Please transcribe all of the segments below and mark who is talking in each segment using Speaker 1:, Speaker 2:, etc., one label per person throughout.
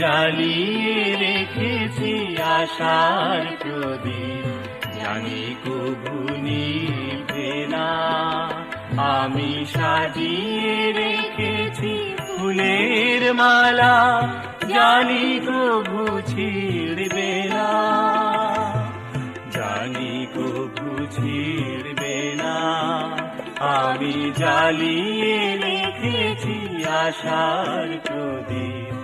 Speaker 1: জ্বালিয়ে রেখেছি আশার প্রদীপ। জানি কবু নিভে না আমি সাজিয়ে রেখেছি ফুলের মালা। জানি কবু ছিড়বে না, জানি কবু ছিড়বে না। আমি জ্বালিয়ে রেখেছি আশার প্রদীপ।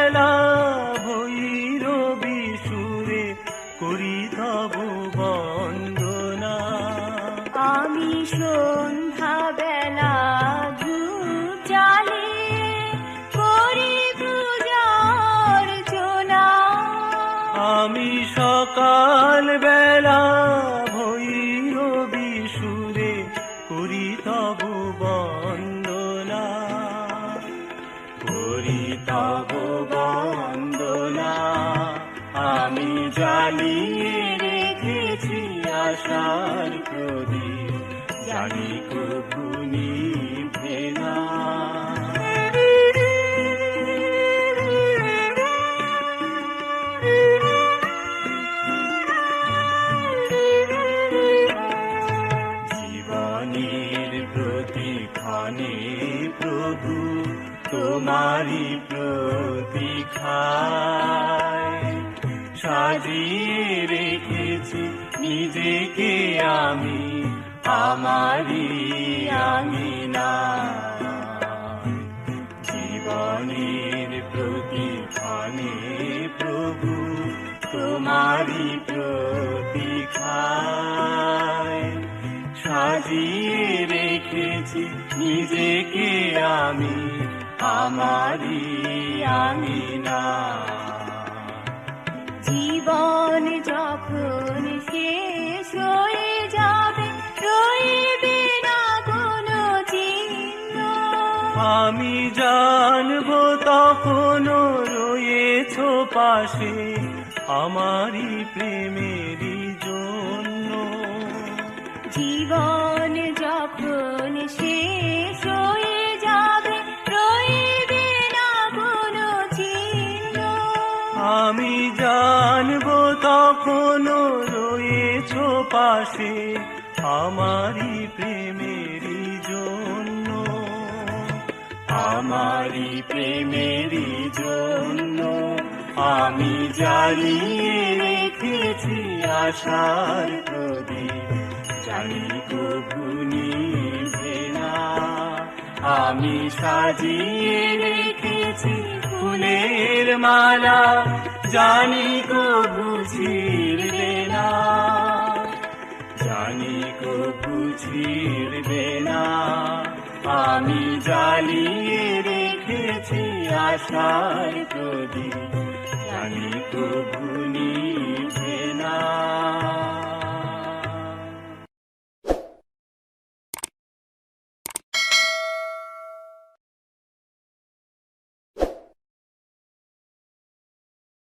Speaker 2: করি
Speaker 1: তব বন্দনা।
Speaker 2: আমি সন্ধ্যা বেলা ধূপ করি
Speaker 1: আমি সকাল বেলা ভৈরবী সুরে করি তব বন্দনা। করি তব আমি জ্বালিয়ে রেখেছি আশার প্রদীপ। জানি কবু নিভে প্রভু তোমারি প্রতীক্ষায় সাজিয়ে রেখেছি, নিজেকে আমি আমারি আমি না। জীবনের প্রতিক্ষণে প্রভু তোমারি প্রতীক্ষায় সাজিয়ে রেখেছি, নিজেকে আমি আমারি আমি না।
Speaker 2: জীবন যখন শেষ হয়ে যাবে রইবে না কোনো চিহ্ন।
Speaker 1: আমি জানব তখনও রয়েছ পাশে আমারই প্রেমেরই জন্য।
Speaker 2: জীবন যখন শেষ
Speaker 1: আমি জানব তখনও রয়েছ পাশে আমারই প্রেমেরই জন্য। আমারই প্রেমেরই জন্য আমি জ্বালিয়ে রেখেছি আশার প্রদীপ। জানি নিভে আমি সাজিয়ে রেখেছি ফুলের মালা, জানি কবু ছিড়বে না জানি কবু ছিড়বে না আমি জ্বালিয়ে রেখেছি আশার প্রদীপ।